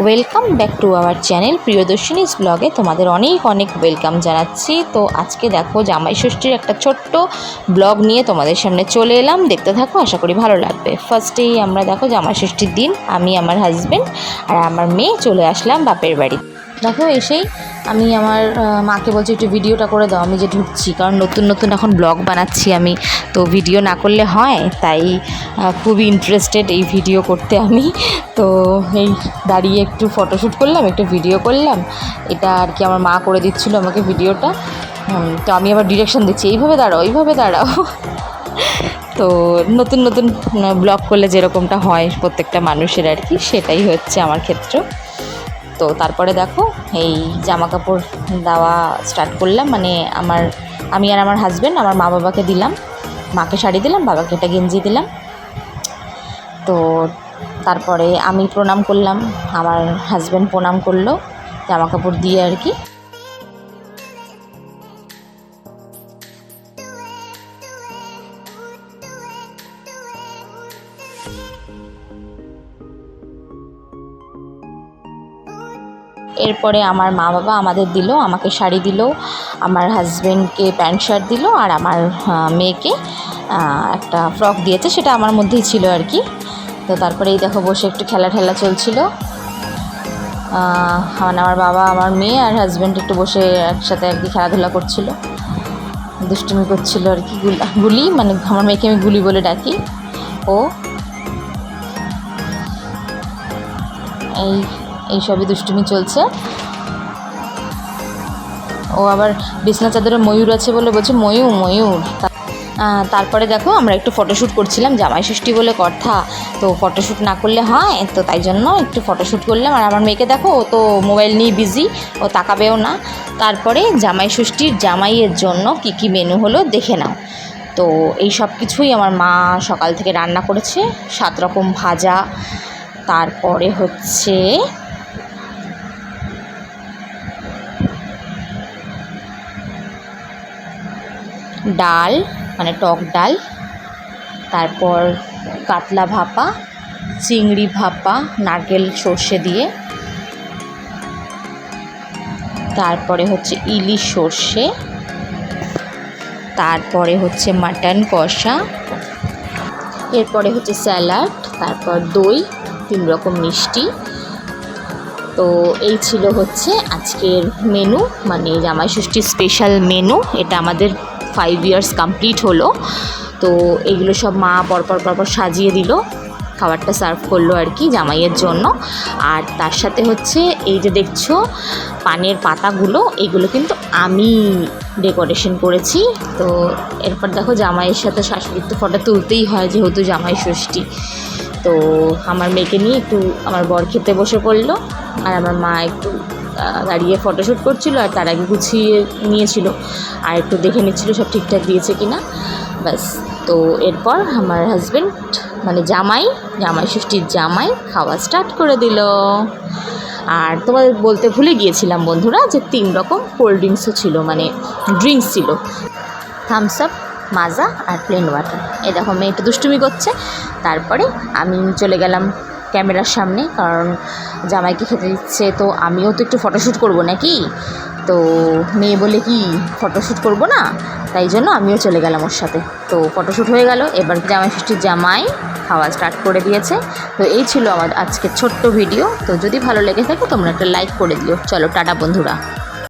Welcome back to our channel Priyadarshini's ব্লগে তোমাদের অনেক অনেক ওয়েলকাম জানাচ্ছি। তো আজকে দেখো জামাই ষষ্ঠীর একটা ছোট্ট ব্লগ নিয়ে তোমাদের সামনে চলে এলাম। দেখতে থাকো, আশা করি ভালো লাগবে। ফার্স্টেই আমরা দেখো জামাই ষষ্ঠীর দিন, আমি, আমার হাজব্যান্ড আর আমার মেয়ে চলে আসলাম বাপের বাড়ি। দেখো এসেই আমি আমার মাকে বলছি, একটু ভিডিওটা করে দাও, আমি যে ঢুকছি। কারণ নতুন নতুন এখন ব্লগ বানাচ্ছি আমি। তো ভিডিও না করলে হয়, তাই খুবই ইন্টারেস্টেড এই ভিডিও করতে আমি। তো এই দাঁড়িয়ে একটু ফটোশ্যুট করলাম, একটু ভিডিও করলাম। এটা আর কি আমার মা করে দিচ্ছিল আমাকে ভিডিওটা। তো আমি আবার ডিরেকশন দিচ্ছি, এইভাবে দাঁড়াও এইভাবে দাঁড়াও। তো নতুন নতুন ব্লগ করলে যেরকমটা হয় প্রত্যেকটা মানুষের আর কি, সেটাই হচ্ছে আমার ক্ষেত্র। তো তারপরে দেখো, এই জামা কাপড় দেওয়া স্টার্ট করলাম। মানে আমার, আমি আর আমার হাজব্যান্ড আমার মা বাবাকে দিলাম। মাকে শাড়ি দিলাম, বাবাকে একটা গেঞ্জি দিলাম। তো তারপরে আমি প্রণাম করলাম, আমার হাজব্যান্ড প্রণাম করল জামা কাপড় দিয়ে আর কি। এরপরে আমার মা বাবা আমাদের দিল, আমাকে শাড়ি দিল, আমার হাজব্যান্ডকে প্যান্ট শার্ট দিল আর আমার মেয়েকে একটা ফ্রক দিয়েছে, সেটা আমার মধ্যেই ছিল আর কি। তো তারপরে এই দেখো বসে একটু খেলা ঠেলা চলছিল। মানে আমার বাবা, আমার মেয়ে আর হাজব্যান্ড একটু বসে একসাথে আর কি খেলাধুলা করছিল। দুষ্টুমি করছিল আর কি গুল- মানে আমার মেয়েকে আমি গুলি বলে ডাকি। ও। এই এইসবই দুষ্টুমি চলছে। ও আবার বিছনা চাদরে ময়ূর আছে বলে বলছে, ময়ূর ময়ূর। তারপরে দেখো আমরা একটু ফটোশ্যুট করছিলাম, জামাই ষষ্ঠী বলে কথা। তো ফটোশ্যুট না করলে হয়, তো তাই জন্য একটু ফটোশ্যুট করলাম। আর আমার মেয়েকে দেখো, ও তো মোবাইল নিয়ে বিজি ও তাকাবেও না। তারপরে জামাই ষষ্ঠীর জামাইয়ের জন্য কি কি মেনু হলো দেখে নাও। তো এই সব কিছুই আমার মা সকাল থেকে রান্না করেছে, সাত রকম ভাজা। তারপরে হচ্ছে ডাল মানে টক ডাল, তারপর কাতলা ভাপা, চিংড়ি ভাপা, নারকেল সর্ষে দিয়ে। তারপরে হচ্ছে ইলিশ সর্ষে। তারপরে হচ্ছে মাটন কষা। এরপরে হচ্ছে স্যালাড, তারপর দই, তিন রকম মিষ্টি। তো এই ছিল হচ্ছে আজকের মেনু মানে জামাই ষষ্ঠীর স্পেশাল মেনু এটা আমাদের ফাইভ ইয়ার্স কমপ্লিট হলো। তো এগুলো সব মা পরপর পরপর সাজিয়ে দিল। খাবারটা সার্ভ করল আর কি জামাইয়ের জন্য। আর তার সাথে হচ্ছে এই যে দেখছ পানের পাতাগুলো, এগুলো কিন্তু আমি ডেকোরেশন করেছি। তো এরপর দেখো জামাইয়ের সাথে শাশুড়ির তো ফটো তুলতেই হয় যেহেতু জামাই ষষ্ঠী। তো আমার মেয়েকে নিয়ে একটু আমার বর খেতে বসে পড়ল। আর আমার মা একটু দাঁড়িয়ে ফটোশ্যুট করছিল আর তার আগে গুছিয়ে নিয়েছিল। আর একটু দেখে নিচ্ছিল সব ঠিকঠাক দিয়েছে কি না ব্যাস, তো এরপর আমার হাজব্যান্ড মানে জামাই জামাই ষষ্ঠীর জামাই খাওয়া স্টার্ট করে দিল। আর তোমাদের বলতে ভুলে গিয়েছিলাম বন্ধুরা যে তিন রকম কোল্ড ড্রিঙ্কসও ছিল মানে ড্রিঙ্কস ছিল। থামস আপ মাজা আর প্লেন ওয়াটার এই দেখো মেয়ে একটু দুষ্টুমি করছে। তারপরে আমি চলে গেলাম ক্যামেরার সামনে, কারণ জামাইকে খেতে দিচ্ছে, তো আমিও তো একটু ফটোশ্যুট করব নাকি? তো মেয়ে বলে কি ফটোশ্যুট করব না? তাই জন্য আমিও চলে গেলাম ওর সাথে। তো ফটোশ্যুট হয়ে গেল, এবার জামাই ষষ্ঠীর জামাই খাওয়া স্টার্ট করে দিয়েছে। তো এই ছিল আমার আজকের ছোট্ট ভিডিও তো যদি ভালো লেগে থাকে, তোমরা একটা লাইক করে দিও। চলো, টাটা বন্ধুরা।